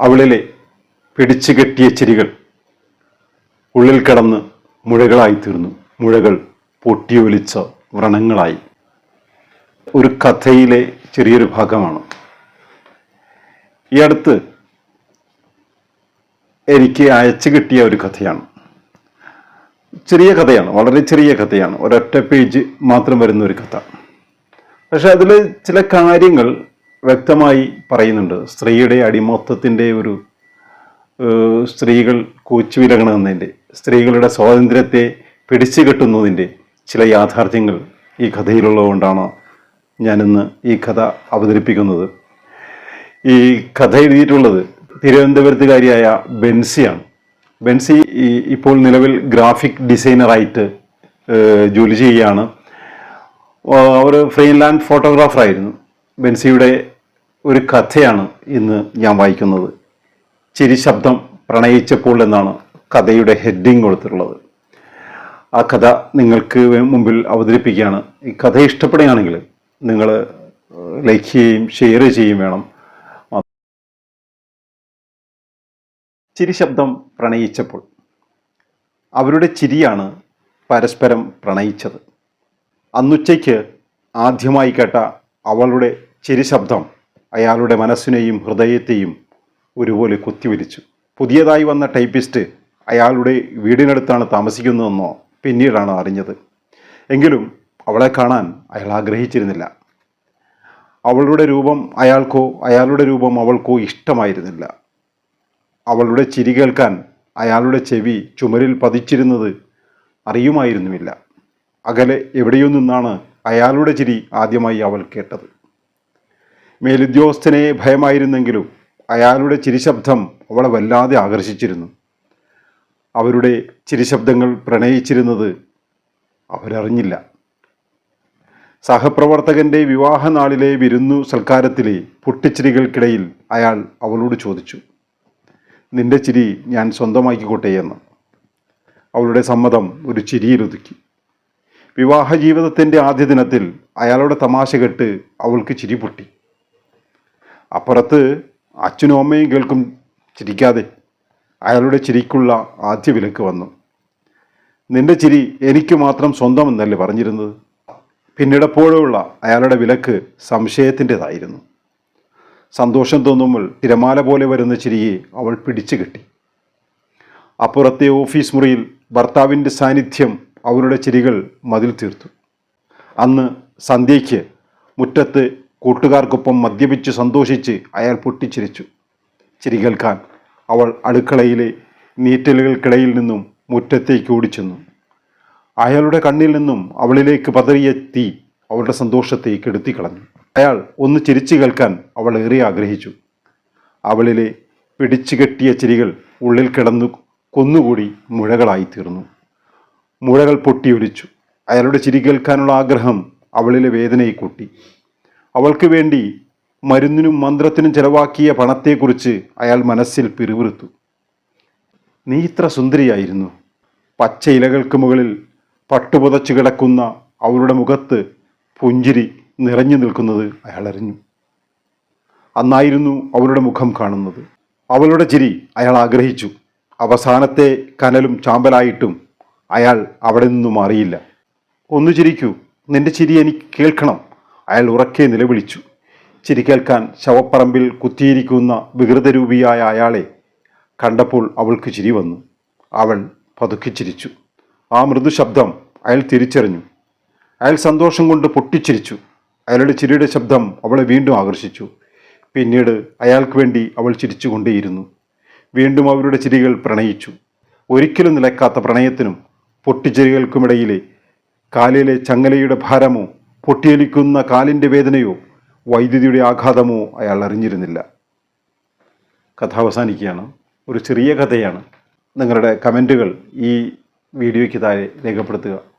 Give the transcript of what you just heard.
അവളിലെ പിടിച്ചു കെട്ടിയ ചിരികൾ ഉള്ളിൽ കടന്ന് മുഴകളായി തീർന്നു. മുഴകൾ പൊട്ടിയൊലിച്ച വ്രണങ്ങളായി. ഒരു കഥയിലെ ചെറിയൊരു ഭാഗമാണ്. ഈ അടുത്ത് എനിക്ക് അയച്ചു കിട്ടിയ ഒരു കഥയാണ്. ചെറിയ കഥയാണ് വളരെ ചെറിയ കഥയാണ്. ഒരൊറ്റ പേജ് മാത്രം വരുന്ന ഒരു കഥ. പക്ഷെ അതിൽ ചില കാര്യങ്ങൾ വ്യക്തമായി പറയുന്നുണ്ട്. സ്ത്രീയുടെ അടിമത്തത്തിന്റെ ഒരു സ്ത്രീകൾ കോച്ചു വിലകണമെന്നതിന്റെ സ്ത്രീകളുടെ സ്വാതന്ത്ര്യത്തെ പിടിച്ചു കെട്ടുന്നതിന്റെ ചില യാഥാർത്ഥ്യങ്ങൾ ഈ കഥയിലുള്ളതുകൊണ്ടാണ് ഞാനിന്ന് ഈ കഥ അവതരിപ്പിക്കുന്നത്. ഈ കഥ എഴുതിയിട്ടുള്ളത് തിരുവനന്തപുരത്തുകാരിയായ ബെൻസിയാണ്. ബെൻസി ഇപ്പോൾ നിലവിൽ ഗ്രാഫിക് ഡിസൈനറായിട്ട് ജോലി ചെയ്യുകയാണ്. അവർ ഫ്രീലാൻഡ് ഫോട്ടോഗ്രാഫറായിരുന്നു. ബെൻസിയുടെ ഒരു കഥയാണ് ഇന്ന് ഞാൻ വായിക്കുന്നത്. ചിരി ശബ്ദം പ്രണയിച്ചപ്പോൾ എന്നാണ് കഥയുടെ ഹെഡിങ് കൊടുത്തിട്ടുള്ളത്. ആ കഥ നിങ്ങൾക്ക് മുമ്പിൽ അവതരിപ്പിക്കുകയാണ്. ഈ കഥ ഇഷ്ടപ്പെടുകയാണെങ്കിൽ നിങ്ങൾ ലൈക്ക് ചെയ്യുകയും ഷെയർ ചെയ്യുകയും വേണം. ചിരി ശബ്ദം പ്രണയിച്ചപ്പോൾ. അവരുടെ ചിരിയാണ് പരസ്പരം പ്രണയിച്ചത്. അന്നുച്ചയ്ക്ക് ആദ്യമായി കേട്ട അവളുടെ ചിരി ശബ്ദം അയാളുടെ മനസ്സിനെയും ഹൃദയത്തെയും ഒരുപോലെ കുത്തിവലിച്ചു. പുതിയതായി വന്ന ടൈപ്പിസ്റ്റ് അയാളുടെ വീടിനടുത്താണ് താമസിക്കുന്നതെന്നോ പിന്നീടാണ് അറിഞ്ഞത്. എങ്കിലും അവളെ കാണാൻ അയാൾ ആഗ്രഹിച്ചിരുന്നില്ല. അവളുടെ രൂപം അയാൾക്കോ അയാളുടെ രൂപം അവൾക്കോ ഇഷ്ടമായിരുന്നില്ല. അവളുടെ ചിരി കേൾക്കാൻ അയാളുടെ ചെവി ചുമരിൽ പതിച്ചിരുന്നത് അറിയുമായിരുന്നുമില്ല. അകലെ എവിടെയോ നിന്നാണ് അയാളുടെ ചിരി ആദ്യമായി അവൾ കേട്ടത്. മേലുദ്യോഗസ്ഥനെ ഭയമായിരുന്നെങ്കിലും അയാളുടെ ചിരിശബ്ദം അവളെ വല്ലാതെ ആകർഷിച്ചിരുന്നു. അവരുടെ ചിരിശബ്ദങ്ങൾ പ്രണയിച്ചിരുന്നത് അവരറിഞ്ഞില്ല. സഹപ്രവർത്തകന്റെ വിവാഹനാളിലെ വിരുന്നു സൽക്കാരത്തിലെ പൊട്ടിച്ചിരികൾക്കിടയിൽ അയാൾ അവളോട് ചോദിച്ചു നിന്റെ ചിരി ഞാൻ സ്വന്തമാക്കിക്കോട്ടെ എന്ന്. അവളുടെ സമ്മതം ഒരു ചിരിയിലൊതുക്കി വിവാഹ ജീവിതത്തിന്റെ ആദ്യ ദിനത്തിൽ അയാളുടെ തമാശ കെട്ട് അവൾക്ക് ചിരി പൊട്ടി. അപ്പുറത്ത് അച്ഛനും അമ്മയും കേൾക്കും ചിരിക്കാതെ. അയാളുടെ ചിരിക്കുള്ള ആദ്യ വിലക്ക് വന്നു. നിന്റെ ചിരി എനിക്ക് മാത്രം സ്വന്തം എന്നല്ലേ പറഞ്ഞിരുന്നത് പിന്നീടപ്പോഴുള്ള അയാളുടെ വിലക്ക് സംശയത്തിന്റെതായിരുന്നു. സന്തോഷം തോന്നുമ്പോൾ തിരമാല പോലെ വരുന്ന ചിരിയെ അവൾ പിടിച്ചു കെട്ടി. അപ്പുറത്തെ ഓഫീസ് മുറിയിൽ ഭർത്താവിന്റെ സാന്നിധ്യം അവരുടെ ചിരികൾ മതിൽ തീർത്തു. അന്ന് സന്ധ്യയ്ക്ക് മുറ്റത്ത് കൂട്ടുകാർക്കൊപ്പം മദ്യപിച്ച് സന്തോഷിച്ച് അയാൾ പൊട്ടിച്ചിരിച്ചു. ചിരി കേൾക്കാൻ അവൾ അടുക്കളയിലെ നീറ്റലുകൾക്കിടയിൽ നിന്നും മുറ്റത്തേക്ക് ഓടിച്ചെന്നു. അയാളുടെ കണ്ണിൽ നിന്നും അവളിലേക്ക് പതറിയ തീ അവളുടെ സന്തോഷത്തെ കെടുത്തി കളഞ്ഞു അയാൾ ഒന്ന് ചിരിച്ചു കേൾക്കാൻ അവൾ ഏറെ ആഗ്രഹിച്ചു. അവളിലെ പിടിച്ചു കെട്ടിയ ചിരികൾ ഉള്ളിൽ കിടന്നു കൊന്നുകൂടി മുഴകളായി തീർന്നു. മുഴകൾ പൊട്ടിയൊലിച്ചു. അയാളുടെ ചിരി കേൾക്കാനുള്ള ആഗ്രഹം അവളിലെ വേദനയെ കൂട്ടി. അവൾക്ക് വേണ്ടി മരുന്നിനും മന്ത്രത്തിനും ചെലവാക്കിയ പണത്തെക്കുറിച്ച് അയാൾ മനസ്സിൽ പിറുവിറുത്തു നീ ഇത്ര സുന്ദരിയായിരുന്നു. പച്ച ഇലകൾക്ക് മുകളിൽ പട്ടുപുതച്ചു കിടക്കുന്ന അവളുടെ മുഖത്ത് പുഞ്ചിരി നിറഞ്ഞു നിൽക്കുന്നത് അയാൾ അറിഞ്ഞു. അന്നായിരുന്നു അവളുടെ മുഖം കാണുന്നത്. അവളുടെ ചിരി അയാൾ ആഗ്രഹിച്ചു. അവസാനത്തെ കനലും ചാമ്പലായിട്ടും അയാൾ അവിടെ നിന്നും മാറിയില്ല. ഒന്ന് ചിരിക്കൂ. നിന്റെ ചിരി എനിക്ക് കേൾക്കണം. അയാൾ ഉറക്കെ നിലവിളിച്ചു. ചിരി കേൾക്കാൻ ശവപ്പറമ്പിൽ കുത്തിയിരിക്കുന്ന വികൃതരൂപിയായ അയാളെ കണ്ടപ്പോൾ അവൾക്ക് ചിരി വന്നു. അവൾ പതുക്കെ ചിരിച്ചു. ആ മൃദു ശബ്ദം അയാൾ തിരിച്ചറിഞ്ഞു. അയാൾ സന്തോഷം കൊണ്ട് പൊട്ടിച്ചിരിച്ചു. അയാളുടെ ചിരിയുടെ ശബ്ദം അവളെ വീണ്ടും ആകർഷിച്ചു. പിന്നീട് അയാൾക്ക് വേണ്ടി അവൾ ചിരിച്ചുകൊണ്ടേയിരുന്നു. വീണ്ടും അവരുടെ ചിരികൾ പ്രണയിച്ചു. ഒരിക്കലും നിലക്കാത്ത പ്രണയത്തിനും പൊട്ടിച്ചിരികൾക്കുമിടയിലെ കാലിലെ ചങ്ങലയുടെ ഭാരമോ പൊട്ടിയൊലിക്കുന്ന കാലിന്റെ വേദനയോ വൈദ്യുതിയുടെ ആഘാതമോ അയാൾ അറിഞ്ഞിരുന്നില്ല. കഥ അവസാനിക്കുകയാണ്. ഒരു ചെറിയ കഥയാണ്. നിങ്ങളുടെ കമന്റുകൾ ഈ വീഡിയോയ്ക്ക് താഴെ രേഖപ്പെടുത്തുക.